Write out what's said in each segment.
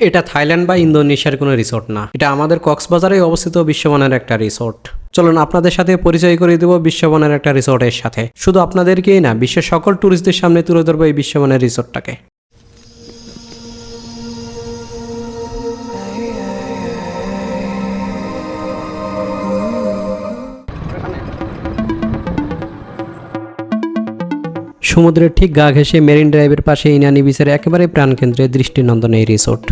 এটা থাইল্যান্ড বা ইন্দোনেশিয়ার কোনো রিসোর্ট না। এটা আমাদের কক্সবাজারে অবস্থিত বিশ্বমানের একটা রিসোর্ট চলুন আপনাদের সাথে পরিচয় করে দেব বিশ্বমানের একটা রিসোর্টের সাথে। শুধু আপনাদেরকেই না, বিশ্বের সকল ট্যুরিস্টদের সামনে তুলে ধরবো এই বিশ্বমানের রিসোর্টটাকে সমুদ্রের ঠিক গা ঘেঁষে মেরিন ড্রাইভের পাশে ইনানি বিচের একেবারে প্রাণকেন্দ্রে দৃষ্টিনন্দন এই রিসোর্ট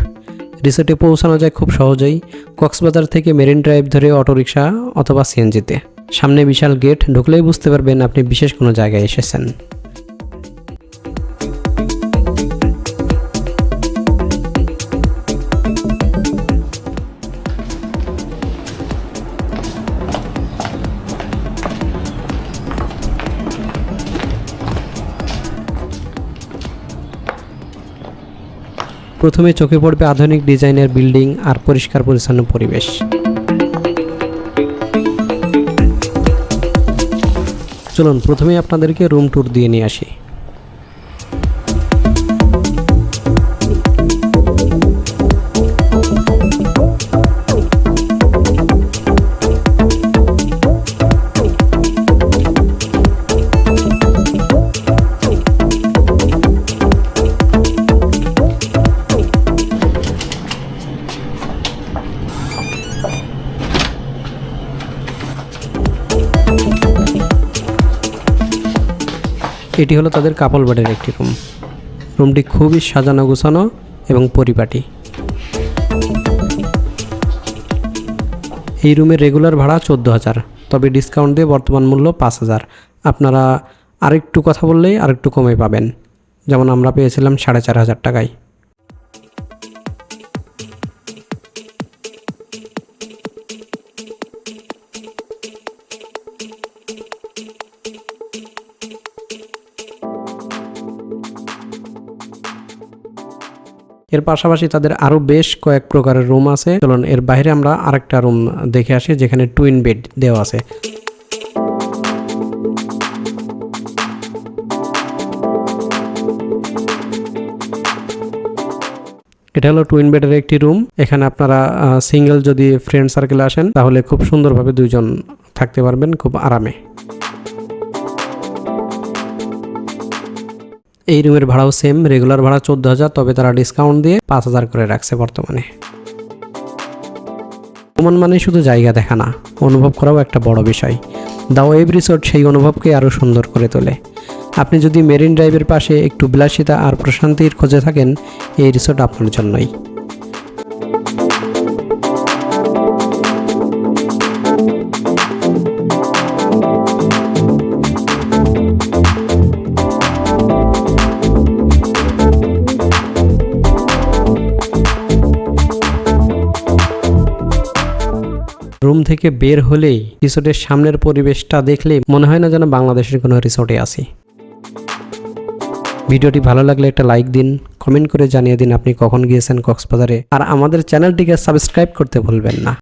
রিসোর্টে পৌঁছানো যায় খুব সহজেই কক্সবাজার থেকে মেরিন ড্রাইভ ধরে অটোরিকশা অথবা সিএনজিতে। সামনে বিশাল গেট ঢুকলেই বুঝতে পারবেন আপনি বিশেষ কোনো জায়গায় এসেছেন। প্রথমে চোখে পড়বে আধুনিক ডিজাইনের বিল্ডিং আর পরিষ্কার পরিচ্ছন্ন পরিবেশ। চলুন প্রথমে আপনাদেরকে রুম ট্যুর দিয়ে নিয়ে আসি। এটি হলো তাদের কাপল বেডের একটি রুম রুমটি খুবই সাজানো গোছানো এবং পরিপাটি। এই রুমের রেগুলার ভাড়া চোদ্দ হাজার, তবে ডিসকাউন্ট দিয়ে বর্তমান মূল্য পাঁচ হাজার। আপনারা আরেকটু কথা বললেই আরেকটু কমে পাবেন। যেমন আমরা পেয়েছিলাম সাড়ে চার হাজার টাকায়। এর পাশাপাশি তাদের আরও বেশ কয়েক প্রকারের রুম আছে। চলুন, এর বাইরে আমরা আরেকটা রুম দেখে আসি, যেখানে টুইন বেড দেওয়া আছে। এটা হলো টুইন বেডের একটি রুম এখানে আপনারা সিঙ্গেল যদি ফ্রেন্ড সার্কেলে আসেন, তাহলে খুব সুন্দরভাবে দুইজন থাকতে পারবেন, খুব আরামে। এই রুমের ভাড়াও সেম রেগুলার ভাড়া চোদ্দ হাজার, তবে তারা ডিসকাউন্ট দিয়ে পাঁচ হাজার করে রাখছে বর্তমানে। ভ্রমণ মানে শুধু জায়গা দেখা না, অনুভব করাও একটা বড় বিষয়। দা ওয়েব রিসোর্ট সেই অনুভবকে আরও সুন্দর করে তোলে। আপনি যদি মেরিন ড্রাইভের পাশে একটু বিলাসিতা আর প্রশান্তির খোঁজে থাকেন, এই রিসোর্ট আপনার জন্যই। রুম থেকে বের হলেই রিসোর্টের সামনের পরিবেশটা দেখলে মনে হয় না যেন বাংলাদেশের কোনো রিসোর্টে আসি ভিডিওটি ভালো লাগলে একটা লাইক দিন, কমেন্ট করে জানিয়ে দিন আপনি কখন গিয়েছেন কক্সবাজারে। আর আমাদের চ্যানেলটিকে সাবস্ক্রাইব করতে ভুলবেন না।